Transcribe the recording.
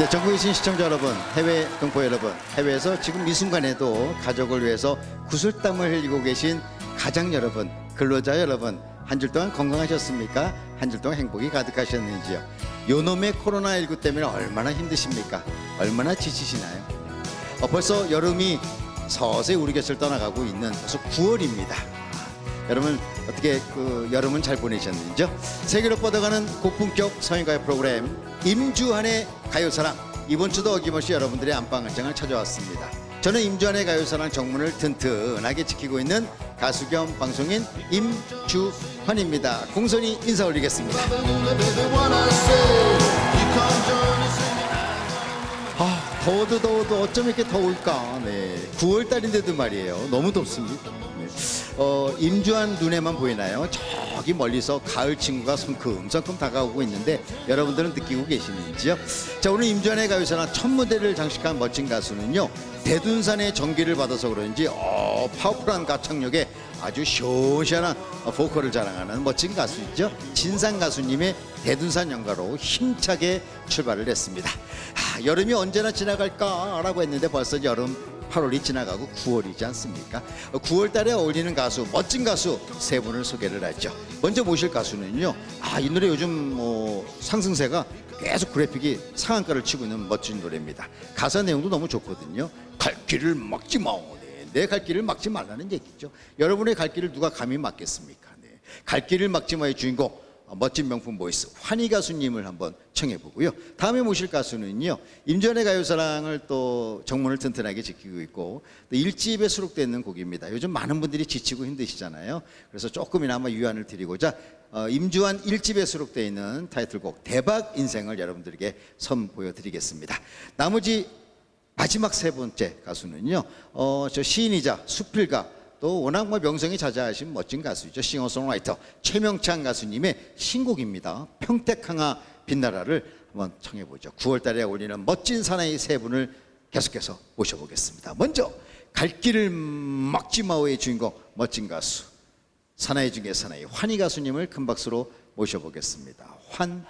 네, 전국에 계신 시청자 여러분, 해외 동포 여러분, 해외에서 지금 이 순간에도 가족을 위해서 구슬땀을 흘리고 계신 가장 여러분, 근로자 여러분, 한줄 동안 건강하셨습니까? 한줄 동안 행복이 가득하셨는지요? 요놈의 코로나19 때문에 얼마나 힘드십니까? 얼마나 지치시나요? 어, 벌써 여름이 서서히 우리 곁을 떠나가고 있는 벌써 9월입니다. 여러분 어떻게 그 여름은 잘 보내셨는지요? 세계로 뻗어가는 고품격 성인가요 프로그램 임주한의 가요사랑 이번 주도 어김없이 여러분들의 안방안장을 찾아왔습니다. 저는 임주한의 가요사랑 정문을 튼튼하게 지키고 있는 가수 겸 방송인 임주환입니다. 공손히 인사 올리겠습니다. 아, 더워도 더워도 어쩜 이렇게 더울까? 네. 9월 달인데도 말이에요. 너무 덥습니다. 네. 어, 임주한 눈에만 보이나요? 저기 멀리서 가을 친구가 성큼성큼 다가오고 있는데 여러분들은 느끼고 계시는지요? 자, 오늘 임주한의 가요사나 첫 무대를 장식한 멋진 가수는요. 대둔산의 전기를 받아서 그런지 어, 파워풀한 가창력에 아주 시원시원한 보컬을 자랑하는 멋진 가수이죠. 진상 가수님의 대둔산 연가로 힘차게 출발을 했습니다. 아, 여름이 언제나 지나갈까라고 했는데 벌써 여름 8월이 지나가고 9월이지 않습니까? 9월 달에 어울리는 가수, 멋진 가수 세 분을 소개를 하죠. 먼저 모실 가수는요. 아, 이 노래 요즘 뭐 상승세가 계속 그래픽이 상한가를 치고 있는 멋진 노래입니다. 가사 내용도 너무 좋거든요. 갈 길을 막지 마. 네, 내갈 길을 막지 말라는 얘기죠. 여러분의 갈 길을 누가 감히 막겠습니까? 네. 갈 길을 막지 마의 주인공 어, 멋진 명품 보이스 환희 가수님을 한번 청해 보고요. 다음에 모실 가수는요. 임전의 가요사랑을 또 정문을 튼튼하게 지키고 있고 또 일집에 수록되어 있는 곡입니다. 요즘 많은 분들이 지치고 힘드시잖아요. 그래서 조금이나마 유안을 드리고자 어, 임주환 일집에 수록되어 있는 타이틀곡 대박 인생을 여러분들에게 선보여 드리겠습니다. 나머지 마지막 세 번째 가수는요. 어, 저 시인이자 수필가 또 워낙 뭐 명성이 자자하신 멋진 가수이죠. 싱어송라이터 최명찬 가수님의 신곡입니다. 평택항아 빛나라를 한번 청해 보죠. 9월 달에 올리는 멋진 사나이 세 분을 계속해서 모셔보겠습니다. 먼저 갈 길을 막지 마오의 주인공 멋진 가수 사나이 중에 사나이 환희 가수님을 큰 박수로 모셔보겠습니다. 환희